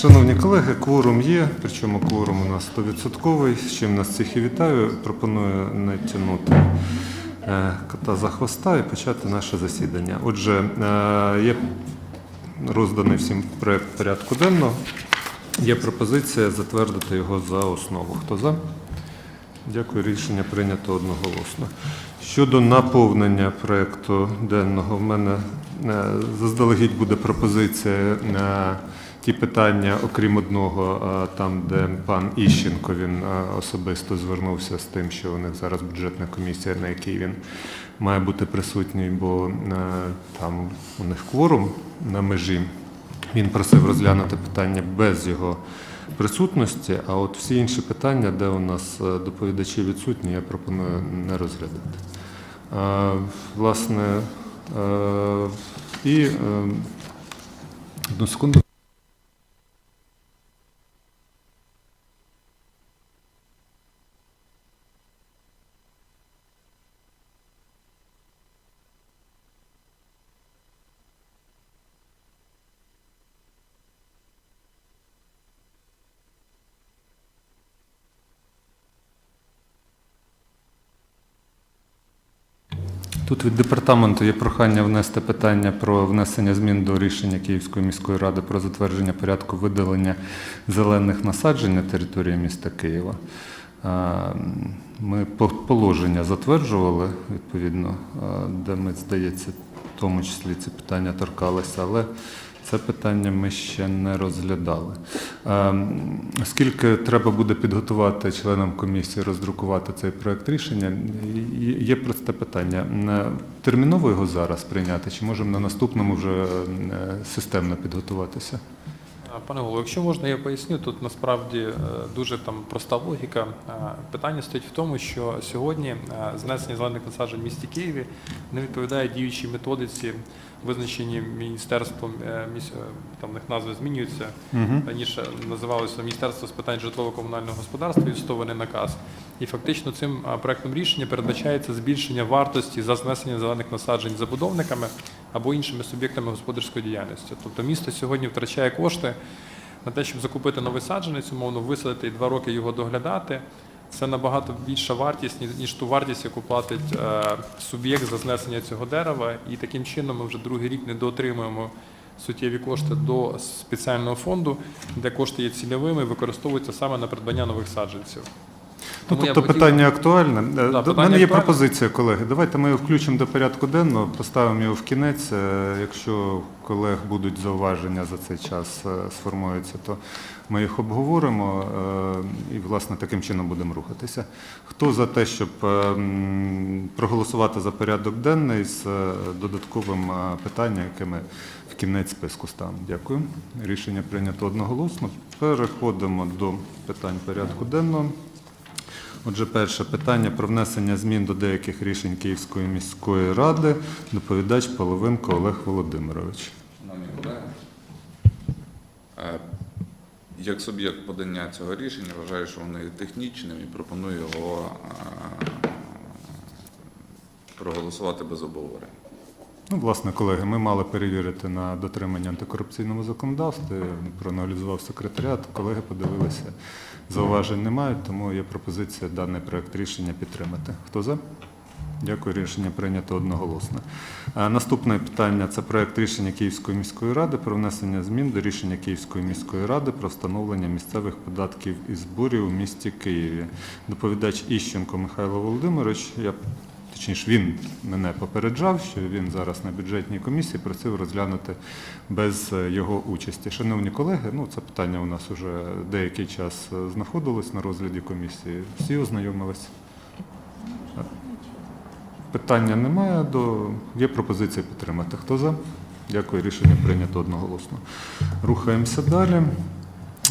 Шановні колеги, кворум є, причому кворум у нас 100%, з чим нас всіх і вітаю. Пропоную не тягнути е, кота за хвоста і почати наше засідання. Отже, е, є розданий всім проект порядку денного. Є пропозиція затвердити його за основу. Хто за? Дякую, рішення прийнято одноголосно. Щодо наповнення проекту денного, в мене е, заздалегідь буде пропозиція ті питання, окрім одного, е, там, де пан Іщенко він е, особисто звернувся з тим, що у них зараз бюджетна комісія, на якій він має бути присутній, бо е, там у них кворум на межі. Він просив розглянути питання без його присутності, а от всі інші питання, де у нас доповідачі відсутні, я пропоную не розглядати. Власне, і одну секунду. Тут від департаменту є прохання внести питання про внесення змін до рішення Київської міської ради про затвердження порядку видалення зелених насаджень на території міста Києва. Ми положення затверджували відповідно, де ми, здається, в тому числі ці питання торкалися, але це питання ми ще не розглядали. Ем, Оскільки треба буде підготувати членам комісії, роздрукувати цей проект рішення, є- просте питання. Е, Терміново його зараз прийняти, чи можемо на наступному вже е, системно підготуватися? Пане голово, якщо можна, я поясню. Тут насправді е, дуже там проста логіка. Питання стоїть в тому, що сьогодні знесення зелених насаджень в місті Києві не відповідає діючій методиці, визначеній міністерством. е, е, Там них назви змінюються. Угу. Раніше називалося Міністерство з питань житлово-комунального господарства і відстований наказ. І фактично цим проектом рішення передбачається збільшення вартості за знесення зелених насаджень забудовниками або іншими суб'єктами господарської діяльності. Тобто місто сьогодні втрачає кошти на те, щоб закупити новий саджанець, умовно висадити і два роки його доглядати. Це набагато більша вартість, ніж- ту вартість, яку платить е, суб'єкт за знесення цього дерева. І таким чином ми вже другий рік не доотримуємо суттєві кошти до спеціального фонду, де кошти є цільовими, і використовуються саме на придбання нових саджанців. Ну, Тому тобто хотів- питання актуальне. Е, До питання мене є актуальне. пропозиція, колеги. Давайте ми його включимо до порядку денного, поставимо його в кінець. Е, Якщо колег будуть зауваження за цей час е, сформуються, то ми їх обговоримо е, і, власне, таким чином будемо рухатися. Хто за те, щоб е, проголосувати за порядок денний з е, додатковим питанням, яке ми в кінець списку ставимо? Дякую. Рішення прийнято одноголосно. Переходимо до питань порядку денного. Отже, перше питання про внесення змін до деяких рішень Київської міської ради. Доповідач Половинко Олег Володимирович. Як суб'єкт подання цього рішення вважаю, що воно є технічним і пропоную його проголосувати без обговорення. Ну, власне, колеги, ми мали перевірити на дотримання антикорупційному законодавстві. Проаналізував секретаріат, колеги подивилися. Зауважень немає, тому є пропозиція даний проект рішення підтримати. Хто за? Дякую, рішення прийнято одноголосно. Наступне питання це проект рішення Київської міської ради про внесення змін до рішення Київської міської ради про встановлення місцевих податків і зборів у місті Києві. Доповідач Іщенко Михайло Володимирович. Я Точніше, він мене попереджав, що він зараз на бюджетній комісії просив розглянути без е, його участі. Шановні колеги, ну це питання у нас вже деякий час е, знаходилось на розгляді комісії. Всі ознайомились. Питання немає. До... Є пропозиція підтримати. Хто за? Дякую, рішення прийнято одноголосно. Рухаємося далі.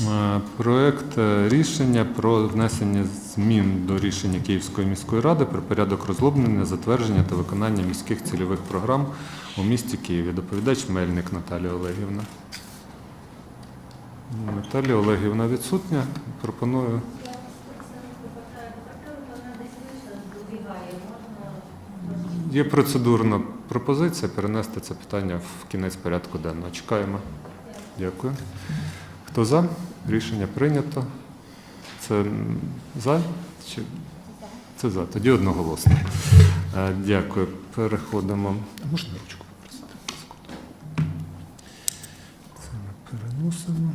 Е, Проект е, рішення про внесення змін до рішення Київської міської ради про порядок розроблення, затвердження та виконання міських цільових програм у місті Києві. Доповідач Мельник Наталія Олегівна. Наталія Олегівна відсутня. Пропоную. Є процедурна пропозиція перенести це питання в кінець порядку денного. Чекаємо. Дякую. Хто за? Рішення прийнято. Це за? Чи? Це за. Тоді одноголосно. Е, Дякую. Переходимо. Можна ручку попросити? Це ми переносимо.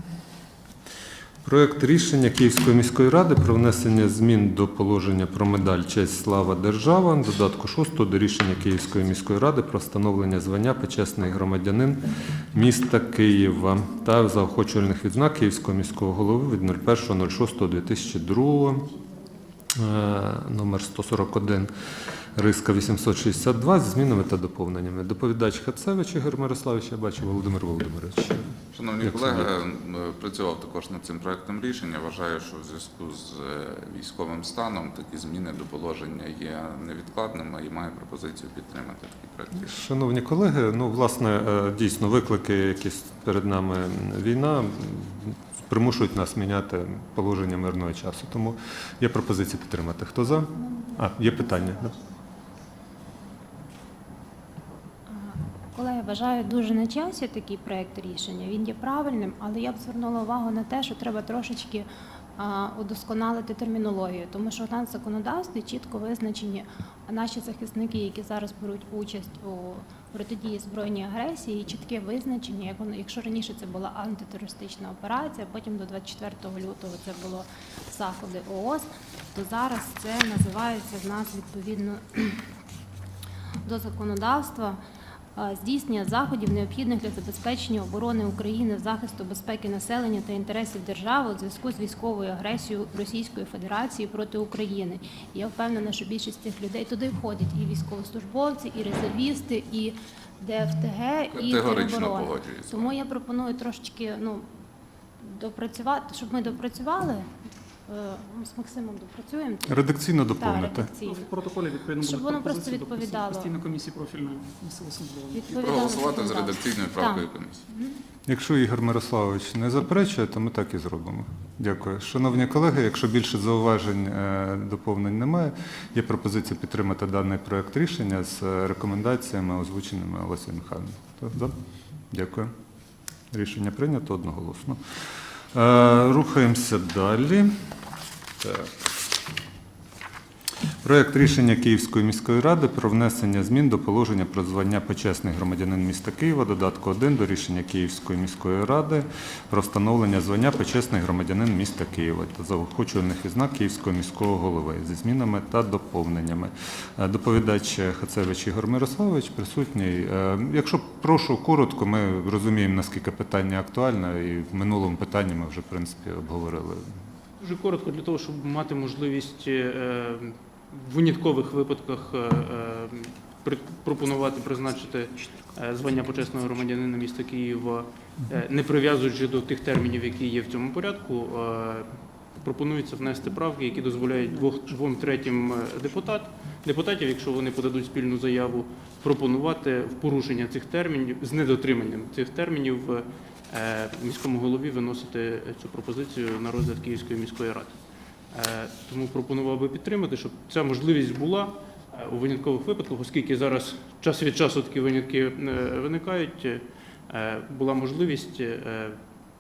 Проект рішення Київської міської ради про внесення змін до положення про медаль Честь слава держава, додатку 6 до рішення Київської міської ради про встановлення звання почесний громадянин міста Києва та заохочувальних відзнак Київського міського голови від 01.06.2002 е, номер 141 Риска 862 з змінами та доповненнями. Доповідач Хацевич Ігор Мирославович, я бачу Володимир Володимирович. Шановні колеги, собі? працював також над цим проектом рішення. Вважаю, що в зв'язку з е, військовим станом такі зміни до положення є невідкладними і маю пропозицію підтримати такий проект рішення. Шановні колеги, ну власне е, дійсно виклики, якісь перед нами війна, примушують нас міняти положення мирного часу. Тому є пропозиція підтримати. Хто за? А, є питання. да? Колеги, вважаю дуже на часі такий проект рішення. Він є правильним, але я б звернула увагу на те, що треба трошечки удосконалити термінологію, тому що в нас законодавстві чітко визначені наші захисники, які зараз беруть участь у протидії збройній агресії, чітке визначення, як воно, якщо раніше це була антитерористична операція, потім до 24 лютого це було заходи ООС, то зараз це називається в нас відповідно до законодавства здійснення заходів, необхідних для забезпечення оборони України, захисту безпеки населення та інтересів держави у зв'язку з військовою агресією Російської Федерації проти України. Я впевнена, що більшість цих людей туди входять і військовослужбовці, і резервісти, і ДФТГ, і тероборона. Тому я пропоную трошечки ну, допрацювати, щоб ми допрацювали. Е, з Максимом допрацюємо. Редакційно Так, доповнити. редакційно. В протоколі відповідно Щоб буде воно просто пропозиція до відповідало. постійної комісії профільної місцевого самоврядування. І Відповідало проголосувати з законодавству. редакційною правкою комісії. Якщо Ігор Мирославович не заперечує, то ми так і зробимо. Дякую. Шановні колеги, якщо більше зауважень е, доповнень немає, є пропозиція підтримати даний проект рішення з е, рекомендаціями, озвученими Олесією Михайловною. За? Дякую. Рішення прийнято одноголосно. Е, Рухаємося далі. Так. Проект рішення Київської міської ради про внесення змін до положення про звання почесний громадянин міста Києва, додатку 1 до рішення Київської міської ради про встановлення звання почесний громадянин міста Києва та заохочувальних відзнак Київського міського голови зі змінами та доповненнями. Е, Доповідач Хацевич Ігор Мирославович присутній. Е, Якщо прошу коротко, ми розуміємо, наскільки питання актуальне, і в минулому питанні ми вже в принципі обговорили. Дуже коротко для того, щоб мати можливість е, в виняткових випадках е, е, пропонувати призначити е, звання почесного громадянина міста Києва, не прив'язуючи до тих термінів, які є в цьому порядку. Пропонується внести правки, які дозволяють двох двом третім депутат депутатів, якщо вони подадуть спільну заяву, пропонувати в порушення цих термінів з недотриманням цих термінів міському голові виносити цю пропозицію на розгляд Київської міської ради. Е, Тому пропонував би підтримати, щоб ця можливість була е, у виняткових випадках, оскільки зараз час від часу такі винятки е, виникають, була можливість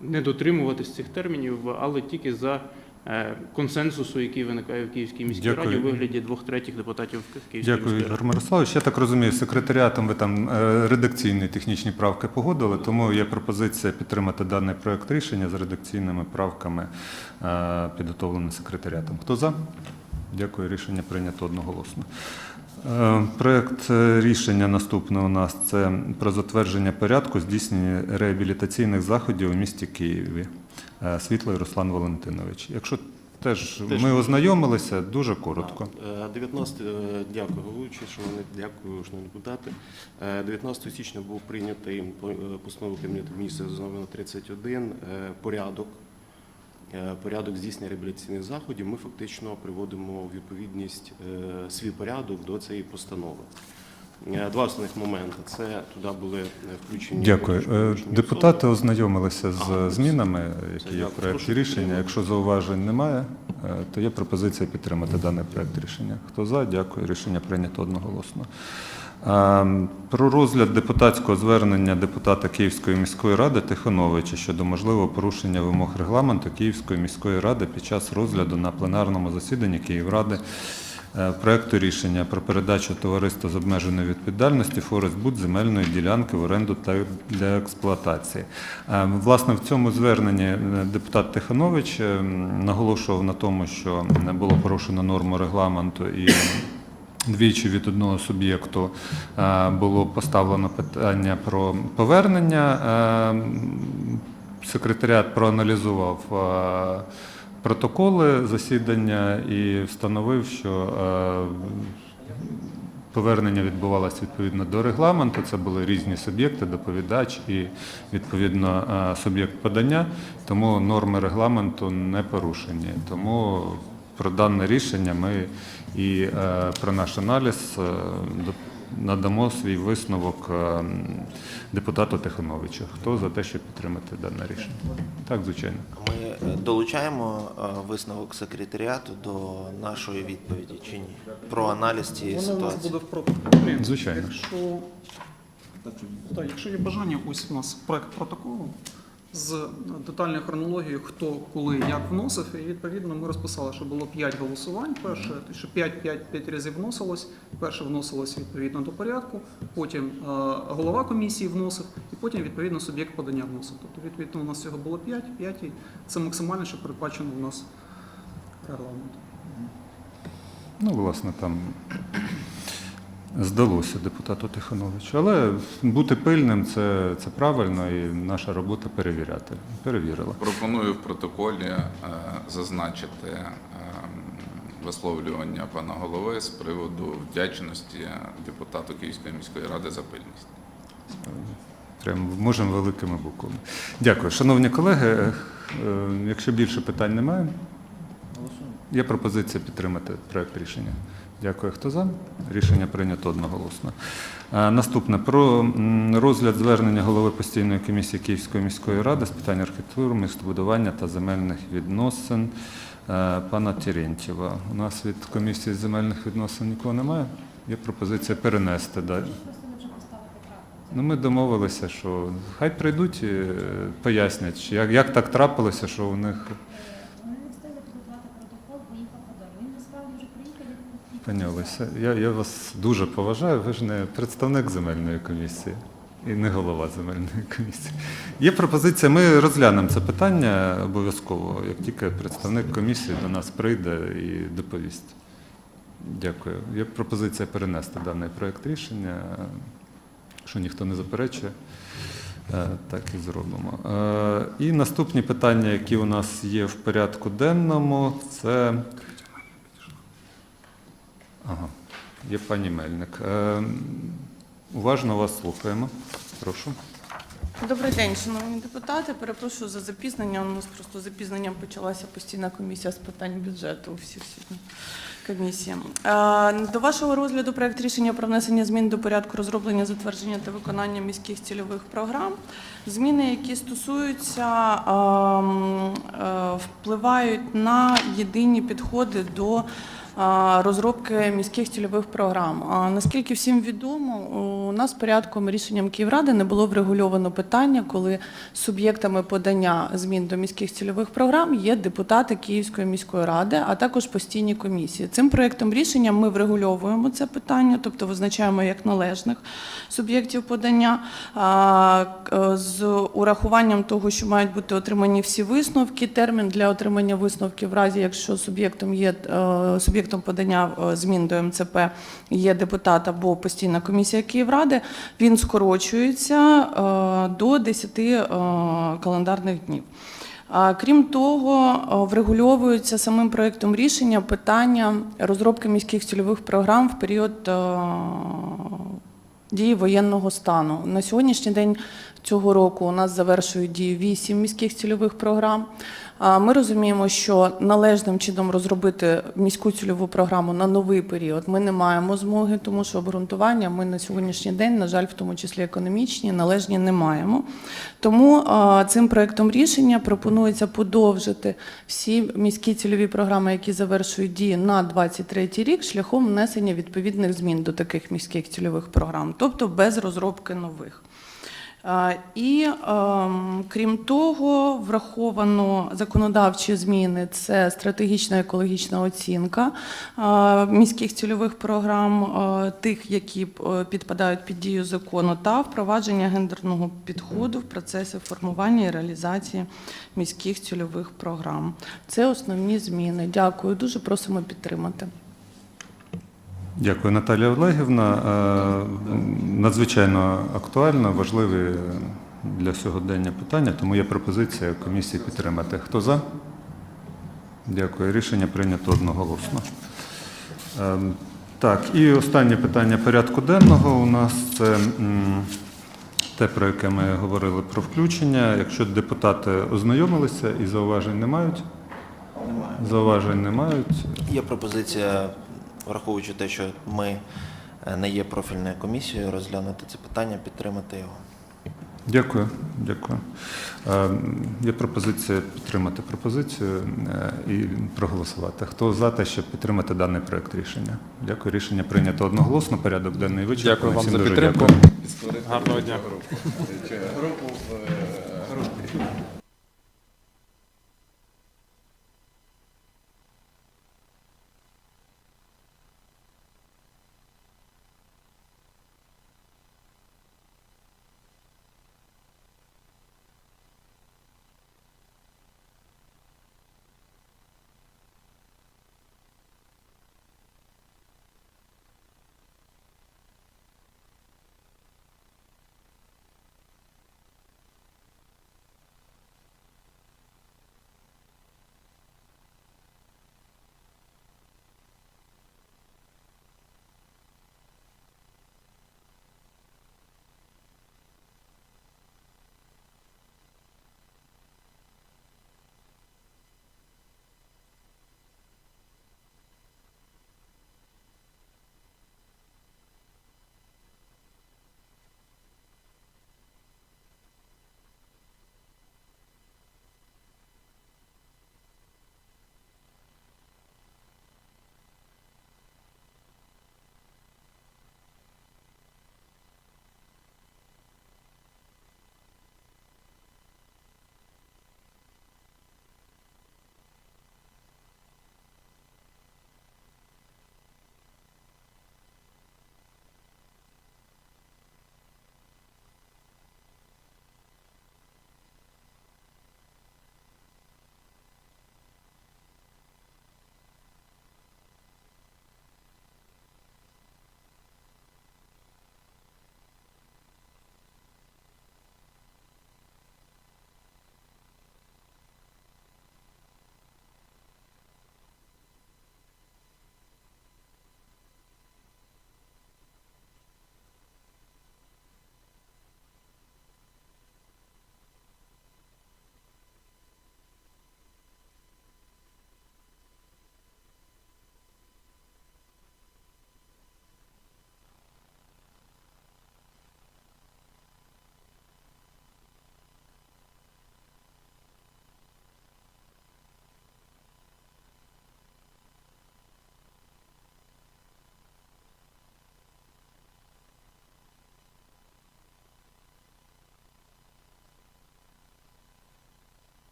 не дотримуватись цих термінів, але тільки за консенсусу, який виникає в Київській міській Дякую. раді у вигляді двох третіх депутатів Київської Дякую, міської ради. Ігор Мирославович. Я так розумію, секретаріатом ви там е, редакційні технічні правки погодили, тому є пропозиція підтримати даний проект рішення з редакційними правками, е, підготовленим секретаріатом. Хто за? Дякую, рішення прийнято одноголосно. Е, Проект е, рішення наступний у нас це про затвердження порядку здійснення реабілітаційних заходів у місті Києві. Е, Світлий Руслан Валентинович. Якщо теж Теж. ми ознайомилися, дуже коротко. Е, 19, е, дякую, головуючий, шановні, дякую, шановні депутати. Е, 19 січня був прийнятий по- е, постановою Кабінету міністрів за номером 31 е, порядок. е, Порядок здійснення реабілітаційних заходів ми фактично приводимо у відповідність е, свій порядок до цієї постанови. Е, Два основних моменти. Це туди були е, включені. Дякую. Е, Депутати ознайомилися з Ага, змінами, які є в проєкті рішення. Якщо зауважень немає, то є пропозиція підтримати даний проєкт рішення. Хто за? Дякую. Рішення прийнято одноголосно. Про розгляд депутатського звернення депутата Київської міської ради Тихоновича щодо можливого порушення вимог регламенту Київської міської ради під час розгляду на пленарному засіданні Київради проекту рішення про передачу товариства з обмеженою відповідальністю Форестбуд земельної ділянки в оренду та для експлуатації. Е, Власне, в цьому зверненні е, депутат Тихонович е, наголошував на тому, що не було порушено норму регламенту і Двічі від одного суб'єкту е, було поставлено питання про повернення. Е, Секретаріат проаналізував е, протоколи засідання і встановив, що е, повернення відбувалося відповідно до регламенту. Це були різні суб'єкти, доповідач і відповідно е, суб'єкт подання. Тому норми регламенту не порушені. Тому про дане рішення ми і е, про наш аналіз надамо свій висновок е, депутату Тихоновичу. Хто за те, щоб підтримати дане рішення? Так, звичайно. Ми е, долучаємо е, висновок секретаріату до нашої відповіді чи ні? Про аналіз цієї Воно у нас ситуації. буде в протоколі. Звичайно. Якщо, так, якщо є бажання, ось у нас проект протоколу з детальною хронологією, хто, коли, як вносив, і відповідно ми розписали, що було 5 голосувань. Перше, що 5, 5, 5 разів вносилось. Перше вносилось відповідно до порядку, потім е, голова комісії вносив, і потім відповідно суб'єкт подання вносив. Тобто, відповідно, у нас всього було 5, 5, і це максимально, що передбачено у нас регламентом. Ну, власне, там здалося депутату Тихоновичу. Але бути пильним це, це правильно, і наша робота перевіряти. Перевірила. Пропоную в протоколі е, зазначити е, висловлювання пана голови з приводу вдячності депутату Київської міської ради за пильність. Прямо можемо великими буквами. Дякую. Шановні колеги, е, е, якщо більше питань немає, є пропозиція підтримати проект рішення. Дякую. Хто за? Рішення прийнято одноголосно. Е, Наступне про розгляд звернення голови постійної комісії Київської міської ради з питань архітектури, містобудування та земельних відносин е, пана Терентьєва. У нас від комісії земельних відносин нікого немає. Є пропозиція перенести далі. Ну, ми домовилися, що хай прийдуть і е, пояснять, як, як так трапилося, що у них Вони не встигли підготувати протокол, поїхав по дорогу. Він насправді вже приїхав і Панялися. Я, я вас дуже поважаю. Ви ж не представник земельної комісії і не голова земельної комісії. Є пропозиція. Ми розглянемо це питання обов'язково, як тільки представник комісії до нас прийде і доповість. Дякую. Є пропозиція перенести даний проект рішення. Якщо ніхто не заперечує, е, так і зробимо. Е, І наступні питання, які у нас є в порядку денному, це. Ага, є пані Мельник. Е, Уважно вас слухаємо. Прошу. Добрий день, шановні депутати. Перепрошую за запізнення. У нас просто запізненням почалася постійна комісія з питань бюджету. Всі всі комісії. Е, До вашого розгляду проект рішення про внесення змін до порядку розроблення, затвердження та виконання міських цільових програм. Зміни, які стосуються, ем, е, впливають на єдині підходи до розробки міських цільових програм. А, Наскільки всім відомо, у нас порядком рішенням Київради не було врегульовано питання, коли суб'єктами подання змін до міських цільових програм є депутати Київської міської ради, а також постійні комісії. Цим проектом рішення ми врегульовуємо це питання, тобто визначаємо як належних суб'єктів подання з урахуванням того, що мають бути отримані всі висновки. Термін для отримання висновків в разі, якщо суб'єктом є е, суб'єктом подання е, змін до МЦП є депутат або постійна комісія Київради, він скорочується е, до 10 е, календарних днів. Крім того, врегульовується самим проектом рішення питання розробки міських цільових програм в період дії воєнного стану. На сьогоднішній день цього року у нас завершують дію вісім міських цільових програм. Ми розуміємо, що належним чином розробити міську цільову програму на новий період ми не маємо змоги, тому що обґрунтування ми на сьогоднішній день, на жаль, в тому числі економічні, належні не маємо. Тому цим проектом рішення пропонується подовжити всі міські цільові програми, які завершують дії на 23 рік, шляхом внесення відповідних змін до таких міських цільових програм, тобто без розробки нових. І ем, крім того, враховано законодавчі зміни це стратегічна екологічна оцінка міських цільових програм, тих, які е, підпадають під дію закону, та впровадження гендерного підходу в процесі формування і реалізації міських цільових програм. Це основні зміни. Дякую. Дуже просимо підтримати. Дякую, Наталія Олегівна. Е, Надзвичайно актуально, важливі для сьогодення питання, тому є пропозиція комісії підтримати. Хто за? Дякую. Рішення прийнято одноголосно. Е, Так, і останнє питання порядку денного у нас це те, про яке ми говорили про включення. Якщо депутати ознайомилися і зауважень не мають, Немає. зауважень не мають. Є пропозиція, враховуючи те, що ми е, не є профільною комісією, розглянути це питання, підтримати його. Дякую, дякую. Е, Є пропозиція підтримати пропозицію е, і проголосувати. Хто за те, щоб підтримати даний проект рішення? Дякую. Рішення прийнято одноголосно. Порядок денний вичерпаний. Дякую вам Всім за дуже підтримку. дякую. Гарного дня. Групу в, е,